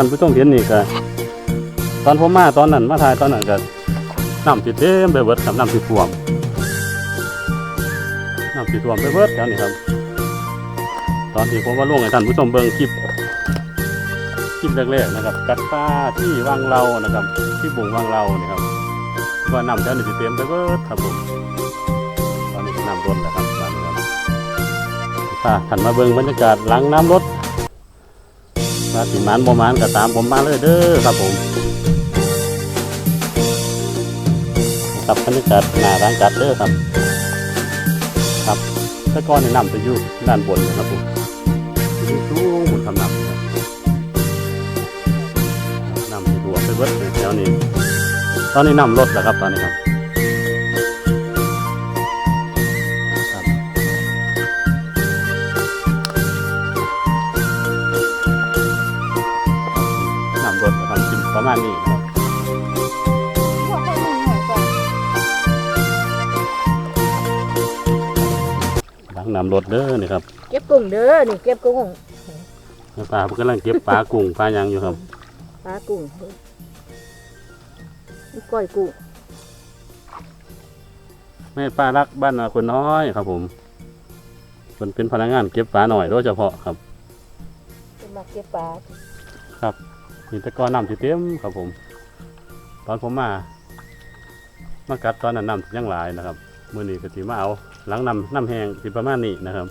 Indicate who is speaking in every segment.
Speaker 1: ท่านผู้ชมเห็นนี่ก็ตอนผมมาตอนนั้นมาถ่ายตอนนั้นก็น้ำสิเต็มไปเบิดครับน้ำสิท่วมน้ำสิท่วมไปเบิดแถวนี้ครับ ตอนที่ผมว่าลงให้ท่านผู้ชมเบิ่งคลิปคลิปแรกๆนะครับ กัดปลาที่วังเรานะครับ ที่บุงวังเรานี่ครับว่าน้ำแถวนี้สิเต็มไปเบิดครับผมตอนนี้ก็น้ำล้นแล้วครับตอนนี้ครับพาท่านมาเบิ่งบรรยากาศหลังน้ำลด ถ้าสิมานบ่มานก็ตามผมมาเลยเด้อครับผมครับบรรยากาศหน้าร้านจัดเด้อครับ ครับแต่ก่อนนี่นำจะอยู่ด้านบนนะครับผมอยู่สูงบนคำนำครับนำที่ตัวไปเบิดเลยแถวนี้ ตอนนี้นำรถแล้วครับตอนนี้ครับ ประมาณนี้นะครับ
Speaker 2: พวกให้มึงหน่อยก่อน
Speaker 1: หลังนำรถเด้อนี่ครับ
Speaker 2: เก็บกุ้งเด้อนี่เก็บกุ้ง
Speaker 1: ปลาเพิ่นกำลังเก็บปลากุ้งปลาหยังอยู่ครับ
Speaker 2: ปลากุ้งนี่ก้อยกุ้ง
Speaker 1: แม่ป้ารักบ้านนาคนน้อยครับผมเป็นเป็นพนักงานเก็บปลาหน่อยโดยเฉพาะครับ
Speaker 2: เป็นมาเก็บปลา
Speaker 1: ครับ มีตะกอนน้ำสิเต็มครับผม ตอนผมมา มากัดตอนนั้นน้ำยังหลายนะครับมือนี้ก็สิมาเอาหลังน้ำน้ำแห้งสิประมาณนี้นะครับ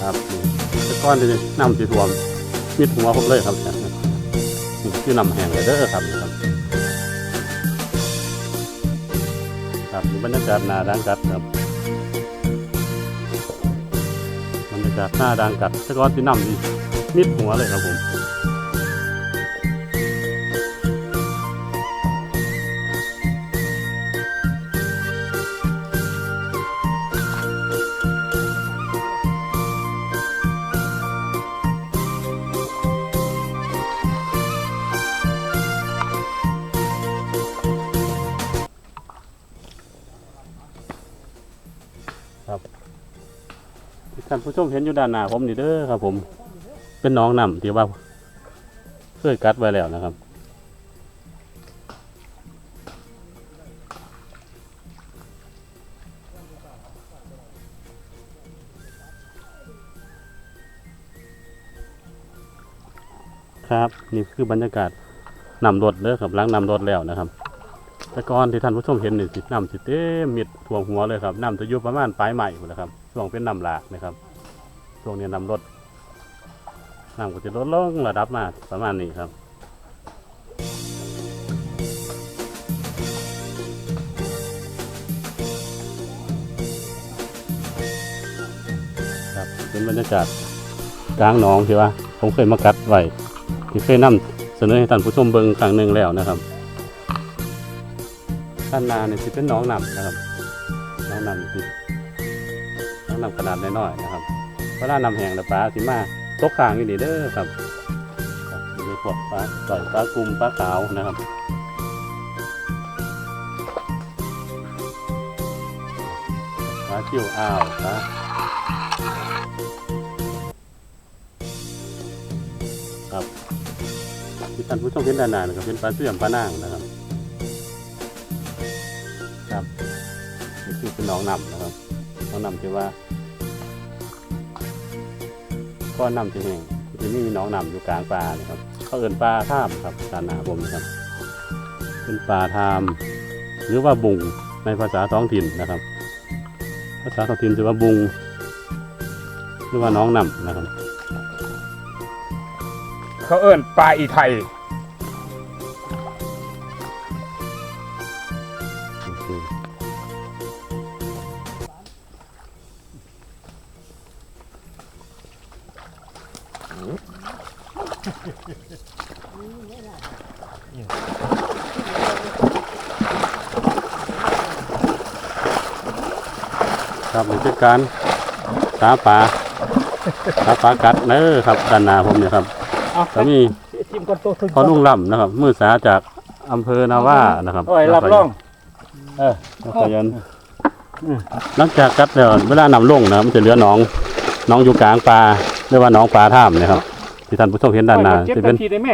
Speaker 1: ครับตะกอนที่น้ำสิท่วมมิดหัวผมเลยครับนี่คือน้ำแห้งเลยเด้อครับ ครับครับรรยากาศหน้าด่างกัดครับบรรยากาศหน้าด่างกัดสกอตติน้ำนี่มิดหัวเลยครับผม ท่านผู้ชมเห็นอยู่ด้านหน้าผมนี่เด้อครับ ผม เป็นน้องน้ำที่ว่าเคยกัดไว้แล้วนะครับครับ นี่คือบรรยากาศนำรถเด้อครับล้างนำรถแล้วนะครับ แต่ก่อนที่ท่านผู้ชมเห็นนี่สิน้ำสิเต็มมิดท่วมหัวเลยครับน้ำจะอยู่ประมาณปลายใหม่หมดนะครับช่วงเป็นน้ำหลากนะครับช่วงนี้น้ำลดน้ำก็จะลดลงระดับมาประมาณนี้ครับครับเป็นบรรยากาศกลางหนองที่ว่าผมเคยมากัดไว้ที่เคยนำเสนอให้ท่านผู้ชมเบิ่งครั้งหนึ่งแล้วนะครับ ด้านนาเนี่ยสิเป็นน้องนำนะครับน้องนำสิหน้องนำขนาดน้อยๆนะครับเวลาน้ำแห้งแล้วปลาสิมาตกขางอยู่นี่เด้อครับมีพวกปลาต่อยปลากลุ่มปลาขาวนะครับปลาจิ้วอ้าวปลาครับที่ท่านผู้ชมเห็นด้านหน้านะครับเป็นปลาเสื่อมปลานางนะครับ นี่คือเป็นหน้องนำนะครับน้องนำที่ว่าก้อนนำที่แห่งที่นี่มีน้องนำอยู่กลางป่านะครับเขาเอินปลาท่ามครับด้านหนาผมนะครับเป็นปลาทาม หรือว่าบุงในภาษาท้องถิ่นนะครับ ภาษาท้องถิ่นจะว่าบุง หรือว่าน้องนำนะครับ
Speaker 3: เขาเอิ้นปลาอีไทย
Speaker 1: ครับนี่คือการสาปลาสาปลากัดเน้อครับด้านหน้าผมเนี่ยครับ
Speaker 3: เอา
Speaker 1: ก็มี
Speaker 3: ชิมก่อนตัวถึง
Speaker 1: พอลุงล่ำนะครับ มือสาจากอำเภอนาว่านะครับ
Speaker 4: โอ้ยรับรองเออ
Speaker 1: นครยันหลังจากกัดแล้วเวลานำลงนะครับมันจะเหลือหนองหนองอยู่กลางปลาเรียกว่าหนองปลาท่ามนะครับ ที่ท่านผู้ชมเห็นด้านหน้า
Speaker 4: เจ็ด
Speaker 1: จะเป็น
Speaker 4: นาทีได้ไหม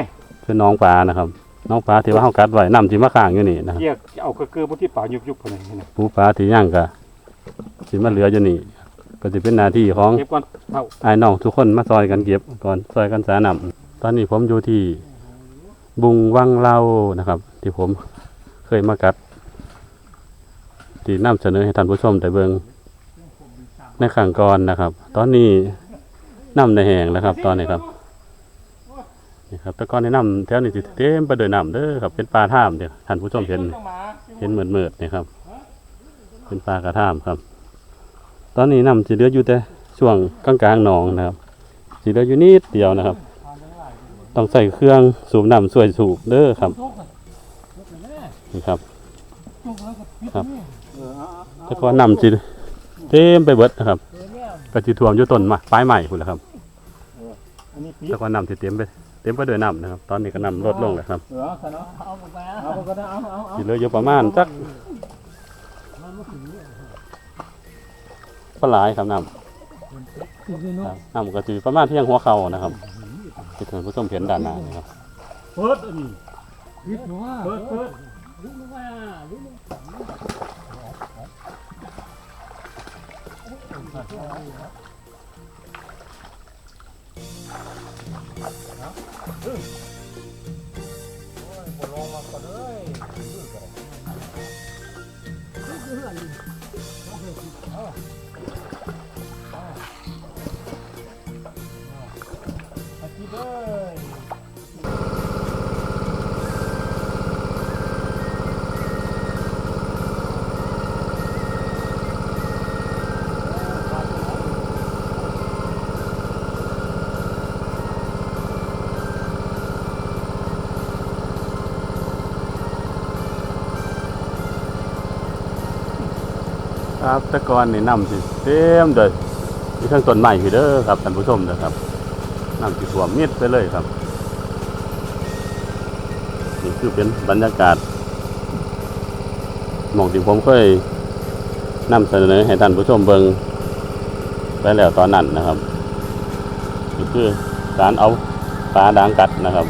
Speaker 1: เป็นหนองปลานะครับหนองปลาที่ว่าเฮากัดไว้น้ำที่มาข้างอยู่นี่นะครับ
Speaker 4: เรียกเอากระเกือบที่ป่ายุบยุบๆคนนี้นะ
Speaker 1: ปูปลาที่ย่างก็สิมาเหลืออยู่นี่ ก็จะเป็นหน้าที่ของ
Speaker 4: เก็บก่อนเท่า
Speaker 1: ไอ้น้องทุกคนมาซอยกันเก็บก่อนซอยกันสานำตอนนี้ผมอยู่ที่บุงวังเล่านะครับ ที่ผมเคยมากัด ที่นำเสนอให้ท่านผู้ชมได้เบิงในขังก่อนนะครับ ตอนนี้น้ำในแห้งแล้วครับ ตอนนี้ครับ นี่ครับแต่ก่อนในน้ำแถวนี้สิเต็มไปด้วยน้ำเด้อครับเป็นปลาท่ามเดี๋ยวท่านผู้ชมเห็นเห็นเหมือนเมืดๆนี่ครับ เป็นปลากระท่ามครับ ตอนนี้น้ำสิเหลืออยู่แต่ช่วงกลางๆหนองนะครับสิเหลืออยู่นิดเดียวนะครับ ต้องใส่เครื่องสูบน้ำช่วยสูบเด้อครับนี่ครับครับแต่ก็น้ำสิเต็มไปเบิดนะครับก็สิท่วมอยู่ต้นไม้ปลายใหม่พุ่นแหละครับ
Speaker 4: อันนี้ปี
Speaker 1: แต่ก็น้ำสิเต็มไป เต็มไปด้วยน้ำนะครับ ตอนนี้ก็น้ำลดลงแล้วครับ
Speaker 4: เออเอาเนาะเอาไปเอาก็ได้เอาเอาเอา
Speaker 1: สิเหลืออยู่ประมาณสักก็หลายครับน้ำครับน้ำก็จะประมาณเที่ยงหัวเข่านะครับที่ท่านผู้ชมเห็นด้านหน้านะครับ
Speaker 4: เปิดอันนี้เปิดเปิด นะดึงโอ้ยบนลงมาก่อนเลยดึงก่อนดึงเหือน
Speaker 1: ครับตะกอนนี่น้ำสิเต็มเลยมีทั้งต้นไม้อยู่เด้อครับท่านผู้ชมนะครับน้ำสิท่วมมิดไปเลยครับนี่คือเป็นบรรยากาศหมองที่ผมเคยนำเสนอให้ท่านผู้ชมเบิงไปแล้วตอนนั้นนะครับนี่คือการเอาปลาดางกัดนะครับ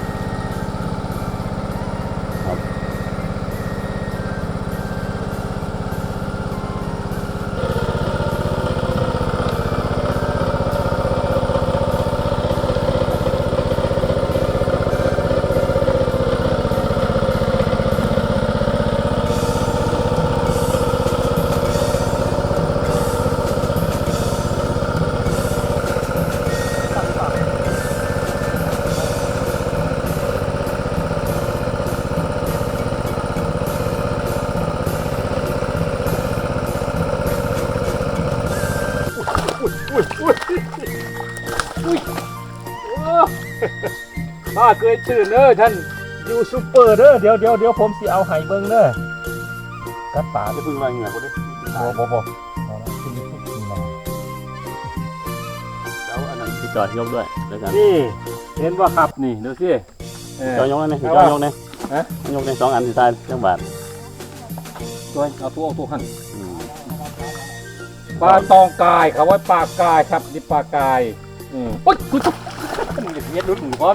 Speaker 4: เคยตื่นเด้อท่านยูซูเปอร์เด้อเดี๋ยวเดี๋ยวเดี๋ยวผมสิเอาไห้เบิ่งเด้อกัดป่า
Speaker 1: จะพึ่งมาเหงื่อคนนี้
Speaker 4: บ่บ่บ่
Speaker 1: แล้วอันนั้นพี่จอยยกด้วยแล้วกัน
Speaker 4: นี่เห็นว่าครับนี่ดูสิเออ
Speaker 1: จอยยกเลยพี่
Speaker 4: เอา
Speaker 1: จอ
Speaker 4: วะ
Speaker 1: ยยกเลย
Speaker 4: ฮะ
Speaker 1: ยกเลยสองอันสิทายจังบาท
Speaker 4: ตัวเอาตัวเอาตัวหัน
Speaker 1: อืม
Speaker 4: ปลาตองกายเขาไว้ปลากายครับนี่ปลากายอืมโอ๊ยคุณตุ๊กมันจะเย็ดรุ่นหมูพร้อม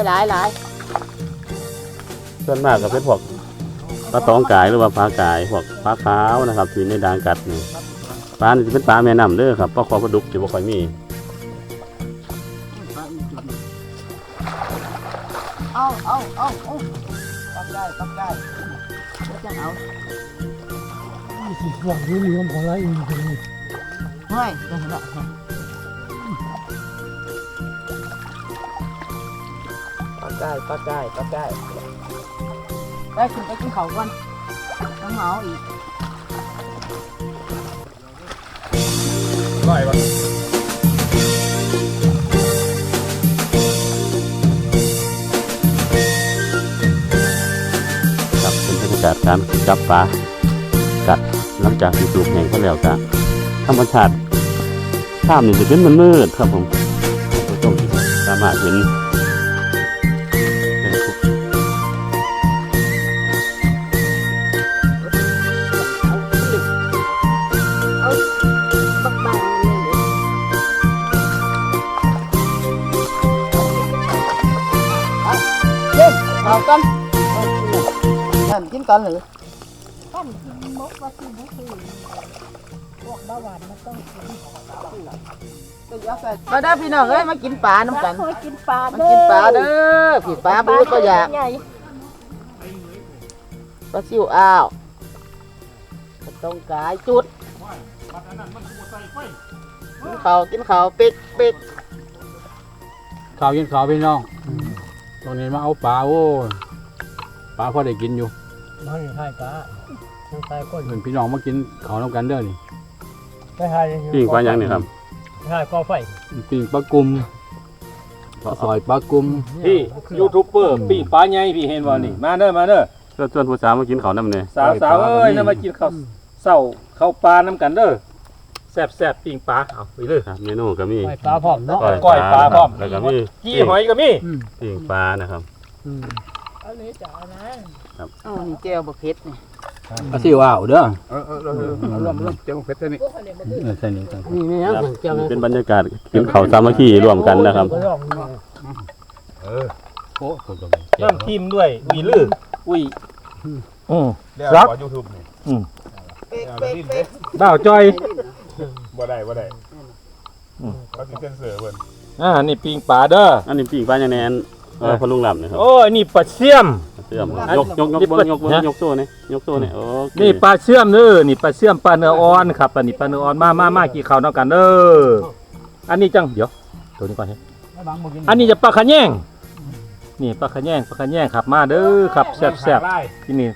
Speaker 4: า
Speaker 2: ยหลายหลาย
Speaker 1: ส่วนมากก็เป็นพวกปลาตองกายหรือว่าปลากายพวกปลาขาวนะครับที่ในดางกัดนี่ปลานี่จะเป็นปลาแม่น้ำเด้อครับปลาคอปลาดุกจะบ่ค่อยมี
Speaker 2: เอาเอาเอาเอาปักได้ปักได้จะเอา
Speaker 5: หวังรู้มีความของไรอื่นตรงนี้
Speaker 2: เฮ้ยเดี๋ยวนะ ได้ปักได้ปักได้ไปขึ้นไปกินเขาก่อนต้องเหมาอีก
Speaker 3: ร้อยบาท
Speaker 1: ครับเป็นบรรยากาศการจับปลากัดหลังจากที่สูบแห้งก็แล้วก็ธรรมชาติภาพนี่จะเป็นมันมืดๆครับผมท่านผู้ชมสามารถเห็นเป็
Speaker 2: น เอากันทำกินก่อนหรือ
Speaker 6: ท่านกินมกว่าที่บุคือพวกเบาหวานมันต้องกิน
Speaker 2: มาได้อพี่น้องเอ้ยมากินปลาน้ำกัน
Speaker 6: เคยกินปลา
Speaker 2: มา
Speaker 6: เด้อ
Speaker 2: กินปลาเด้อผีปลาบูดก็อยาก
Speaker 6: ใหญ่
Speaker 2: ปลาซิวอ้าวปลาตองกายจุดกินข้าวกินข้าวเป็ดเป็ด
Speaker 3: ข้าวกินข้าวพี่น้อง ตรงนี้มาเอาปลาโอ้ยปลาพอได้กินอยู่
Speaker 5: มันอยู่ท้ายปลาทางใต้ก็อ
Speaker 3: เหมื
Speaker 5: ยู่
Speaker 3: อนพี่น้องมากินข้าวน้ำกันเด้อนี่
Speaker 5: ไปหาย
Speaker 1: ปิ้งปลาอย่างนี้ครับ
Speaker 5: ท้ายก็ไฟ
Speaker 3: ปิ้งปลากุมซอยปลากุม
Speaker 4: พี่ยูทูบเบอร์ปิ้งปลาใหญ่พี่เห็นบ่นี่มาเด้อมาเด้อ
Speaker 1: ก็ชวนผู้สาวมากินข้าวน้ำเนี่ย
Speaker 4: สาวสาวเอ้ยนำมากินข้าวเช้าข้าวปลาน้ำกันเด้อ แซ่บแซ่บปิ้งปลาเอาไปเลย
Speaker 1: ครับเมนูก็มี
Speaker 5: ไฟปลาพร้อมเนาะ
Speaker 4: ก้อยปลาพร้อม
Speaker 1: แล้วก็มี
Speaker 4: กี้หอยก็มี
Speaker 1: ปิ้งปลานะครับ
Speaker 5: อืม
Speaker 6: เอาเลยจ้ะเอานะ
Speaker 2: อ๋อนี่แก้วบะเพ็ดนี่
Speaker 3: ปลาซิวอ้าวเด้อ
Speaker 4: เออเออเออรวมรวมเจ้าเพชรนี่
Speaker 6: พวกเขาเนี่ยมันคือ
Speaker 3: เออใส่นี่กัน
Speaker 5: นี่ไม่ยังเกี่ยว
Speaker 1: เป็นบรรยากาศกินข้าวสามัคคีร่วมกันนะครับ
Speaker 5: ก็ลองดู
Speaker 4: เออ
Speaker 3: โอ้คนก็
Speaker 4: เริ่มทีมด้วยอุ้ยลืออุ้ยอืม
Speaker 7: ครับยูทูบนี่
Speaker 2: เป็ดเป็ดเป็ด
Speaker 4: บ่าวจอย
Speaker 7: บ่ได้บ่ได้เขาสิเซ็นเซอร์เพิ่น
Speaker 4: อ่านี่ปิ้งปลาเด้อ
Speaker 1: อันนี้ปิ้งปลาอย่างแนนเออพอลุงหลับนะครับ
Speaker 4: โอ้ยนี่ปลาเชื่อม
Speaker 1: เสื่อมยกยกยกเบิ้งยกเบิ้งยกโซ่เนี่ยยกโซ่เนี่ยโอเค
Speaker 4: นี่ปลาเชื่อมเด้อนี่ปลาเชื่อมปลาเนื้ออ่อนครับอันนี้ปลาเนื้ออ่อนมามามากี่ข้าวน้ำกันเด้ออันนี้จังเดี๋ยวตัวนี้ก่อนเฮ้ย
Speaker 5: บางบ่กิน
Speaker 4: อันนี้จะปลาขะแยงนี่ปลาขะแยงปลาขะแยงครับมาเด้อครับแซ่บแซ่บๆที่นี่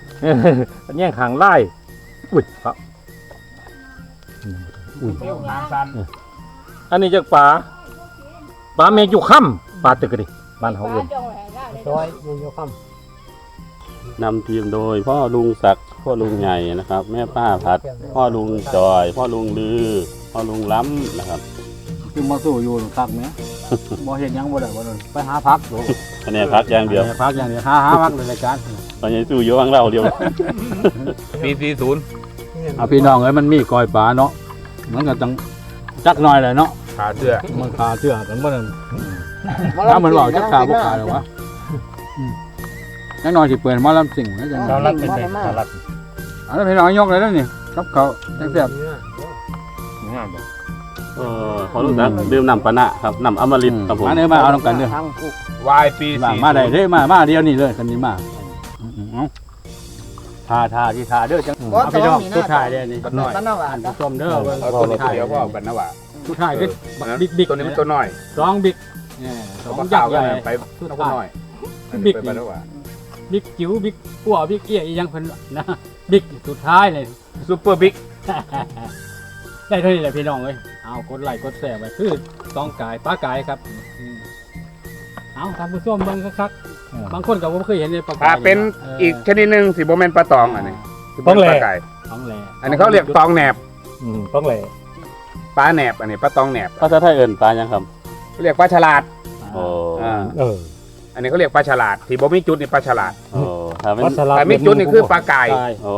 Speaker 4: ขะแยงหางไล่อุ้ยครับ อุ้ย
Speaker 7: เที่ยวหางซัน
Speaker 4: อันนี้จะปลาปลาเมยุค่ำปลาตึกกะดิบ้าน
Speaker 6: ป
Speaker 4: เขา
Speaker 6: ลา
Speaker 4: เอิ้น
Speaker 6: จงแหงได้เลย
Speaker 5: ซอยเย็นๆค่
Speaker 1: นำทีมโดย พ่อลุงศักดิ์พ่อลุงใหญ่นะครับ แม่ป้าพัด พ่อลุงจอย พ่อลุงลือ พ่อลุงล้ำนะครับ
Speaker 3: คือมาสู้อยู่คักแหมบ่เห็นหยังบ่ได้บ่ได้ไปหาพักโด
Speaker 1: คะแนนพักอย่างเดียว
Speaker 3: พักอย่างเดียวหาหาพักในรายการ
Speaker 1: ตอนนี้สู้อยู่ข้างเราเดียว
Speaker 7: ปี40ำ
Speaker 3: เอาพี่น้องเอ้ยมันมีก้อยปลาเนาะ มันก็ต้องจักหน่อยแหละเนาะ
Speaker 7: ขาเสื้อ
Speaker 3: มันขาเชื่อกันบ่นั่นถ้ามันบอกจักขาบ่ขาหรอกวะนักน้อยสิเปิดหมาลำสิ่งนะจัง
Speaker 4: เราลัดเป็นไงเราลัด
Speaker 3: อันนั้นพี่น้องยกเลยนะนี่ครับเขาจังแซ่บ
Speaker 4: งามบ่
Speaker 1: เออพ่อลุงศักดิ์ดื่มน้ำปะนะครับน้ำอมฤตครับผม
Speaker 3: มาเด้อมาเอานํกันเด้อ
Speaker 2: ทางผู้
Speaker 7: วายปี
Speaker 3: มา
Speaker 7: 40
Speaker 3: มาได้เด้อมามาเดียวนี่เลยคันนี้มาอืมๆเอา ทาทาที่ทาเด้อจัง
Speaker 2: บ่
Speaker 3: เอา
Speaker 2: ต้
Speaker 3: พี่
Speaker 2: อ
Speaker 3: น้อง
Speaker 2: งนี่
Speaker 3: สุด
Speaker 2: นะ
Speaker 3: ท้ายเด้อนี่
Speaker 7: ตัวน้อย
Speaker 2: มันน่าหวาน
Speaker 3: ผู้ชมเด้อเบิ่ง
Speaker 7: เอา
Speaker 3: สุ
Speaker 7: ตัว
Speaker 3: ด
Speaker 7: นี้
Speaker 3: ท้าย
Speaker 7: เดียวพ่อกันนะว่า
Speaker 3: สุดท้ายคือบักบิ๊กบิ๊ก
Speaker 7: ตัวนี้มันตัวน้อย
Speaker 3: สองบิ๊กเนี่ยส
Speaker 7: ตัว
Speaker 3: อง
Speaker 7: ปลา
Speaker 3: ยั
Speaker 7: ขากว
Speaker 3: ษ์
Speaker 7: กั
Speaker 3: ให
Speaker 7: น
Speaker 3: ญ่
Speaker 7: ไป
Speaker 3: สุด
Speaker 7: ตัว
Speaker 3: ท้าย
Speaker 7: น้อยอัน
Speaker 3: บิ๊
Speaker 7: นี้
Speaker 3: ก
Speaker 7: ไปบ้านว่า
Speaker 3: บิ๊กจิ๋วบิ๊กกัวบิ๊กเอี้ยอีหยังเพิ่นนะบิ๊กสุดท้ายเลย
Speaker 7: ซุปเปอร์บิ๊ก
Speaker 3: ได้เท่านี้แหละพี่น้องเอ้ยเอากดไลค์กดแชร์ไปคือต้องกายป้ากายครับอืมเอาทำผู้ชมเบิ่งคักๆ บางคนก็บ่เคยเห็นในปลากา
Speaker 7: ถ้ายเป็น
Speaker 3: เอี
Speaker 7: กชนิดหนึงสิบ่แม่นปลาตองอันนี้สิบ่แม่นปลาไก่
Speaker 3: ต้องแหล่
Speaker 7: อันนี้เขาเรียกตองแหนบ
Speaker 4: อืมต้องเลย
Speaker 7: ปลาแหนบอันนี้ปลาตองแหนบ
Speaker 1: ภาษาไทยเอิ่นปลายังครับ
Speaker 7: เขาเรียกปลาฉลาด
Speaker 1: โอ้
Speaker 7: อ่า
Speaker 4: เออ
Speaker 7: อันนี้เขาเรียกปลาฉลาดที่บ่มีจุดนี่ปลาฉลาด
Speaker 1: โอ้ถ้าเป็น
Speaker 4: วัสลา
Speaker 7: แต่มีจุดนี่คือปลาไก่
Speaker 1: โอ้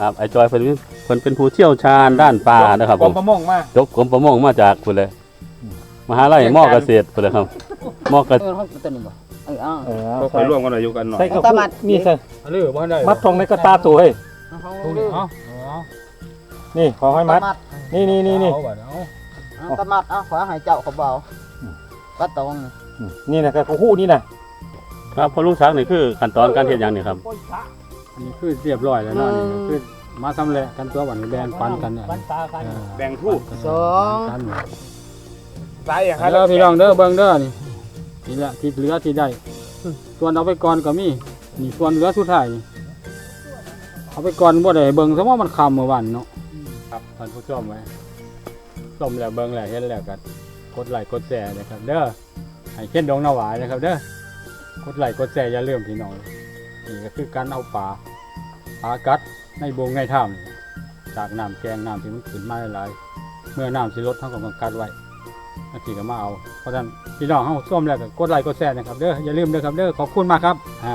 Speaker 1: ครับไอจอยเพิ่นเพิ่นเป็นผู้เชี่ยวชาญด้านปลานะครับ
Speaker 7: ก
Speaker 1: ผ
Speaker 7: ร
Speaker 1: ม
Speaker 7: มประมงมา
Speaker 1: จบกรมประมงมาจากพุ่นเลยมหาลัยมอเกษตรพุ่นเลยครับมอเกษ
Speaker 2: เออห้องตัวนี้บ่ เออเอ้า
Speaker 4: เออ
Speaker 7: ก็คอยร่วมกันหน่อยอยู่กันหน่อย
Speaker 4: ใส่กระ
Speaker 2: ตะ
Speaker 4: ปุ
Speaker 2: มัด
Speaker 4: กนี่ใส่
Speaker 3: เอาเลยบ่ได้
Speaker 4: มัดทองในกระตาตัวเฮ้ย
Speaker 2: เอาของ
Speaker 3: ตรง
Speaker 2: ดื้
Speaker 3: นี้
Speaker 2: อ
Speaker 3: เอาเอา
Speaker 4: นี่ของให้มัด
Speaker 2: ตะมัด
Speaker 4: นี่นี่นี่นี่
Speaker 3: เอาบัดเอา
Speaker 2: เอาตะมัดเอาขวาให้เจ้าเขาเบาก็ตรง
Speaker 4: นี่นะกระคู่นี่นะครับ
Speaker 1: พอลุงศักดิ์นี่คือขั้นตอนการเฮ็ดหยังนี่ครับ
Speaker 3: อันนี้คือเรียบร้อยแล้วเนาะนี่ก็คือมาทำแล้วกันตัววันแบ่งปันกันเนี่ย
Speaker 5: ปันตากัน
Speaker 3: เออ
Speaker 7: แบ่งทู่
Speaker 2: สอง
Speaker 3: กันเนี่ย
Speaker 7: สายอย่างครั
Speaker 3: เด้อพี่น้องเด้อเบิ่งเด้อนี่ นี่แหละที่เหลือที่ได้ ส่วนเอาไปก่อนก็มีนี่ส่วนเหลือสุดท้ายนี่เอาไปก่อนบ่ได้เบิ่งซะว่ามันคำเมื่อวันเนาะครับท่านผู้ชมไว้ชมแล้วเบิ่งแล้วเห็นแล้วก็กดไลค์กดแชร์นะครับ เด้อให้เข็นดงนาหวายนะครับ เด้อกดไลค์กดแชร์อย่าลืมพี่น้องนี่ก็คือการเอาปลาปลากัดในบงในถ้ำนี่จากน้ำแกงน้ำที่มันขึ้นมาหลายๆเมื่อน้ำสิลดเท่ากับกัดไว้ นาทีก็มาเอาเพราะฉะนั้นพี่น้องเฮาส้มแล้วก็กดไลค์กดแชร์นะครับเด้ออย่าลืมเด้อครับเด้อขอบคุณมากครับอ่า